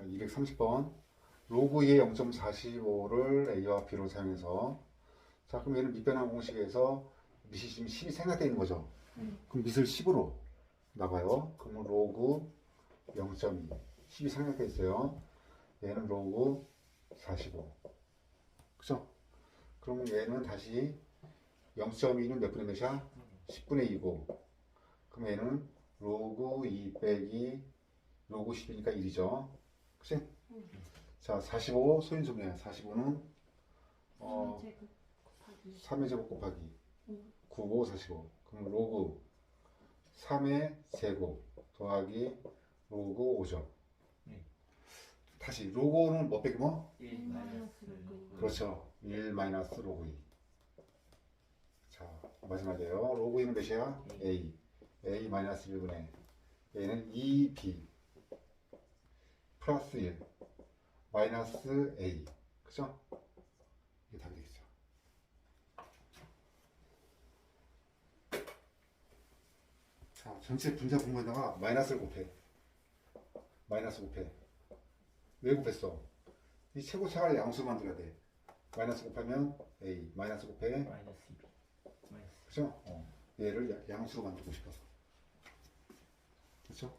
자, 230번. 로그 2의 0.45를 A와 B로 사용해서 자, 그럼 얘는 밑변환 공식에서 밑이 지금 10이 생략되어 있는 거죠. 네. 그럼 밑을 10으로 나가요. 그러면 로그 0.2. 10이 생략되어 있어요. 얘는 로그 45. 그죠? 그러면 얘는 다시 0.2는 몇 분의 몇이야? 10분의 2고. 그럼 얘는 로그 2 빼기 로그 10이니까 1이죠. 그치? 자, 45 소인수분해. 45는 어, 제곱 곱하기 3의 제곱 곱하기 음. 9, 5, 45. 그럼 로그 3의 제곱 더하기 로그 5죠. 네. 다시 로그는 뭐 빼기 뭐? 1일 마이너스 마이너스 로그 이. 그렇죠. 1 마이너스 로그 2. 자, 마지막이에요. 로그 2는 몇이야? A. A 마이너스 1분의 A는 2B 플러스 1 마이너스 A. 그죠? 이게 답이 되겠죠. 자, 전체 분자 분모에다가 마이너스를 곱해. 마이너스 곱해. 왜 곱했어? 이 최고차를 양수 만들어야 돼. 마이너스 곱하면 A, 마이너스 곱해, 마이너스 2 마이너스 그죠? 어. 얘를 야- 양수로 만들고 싶어서. 그렇죠?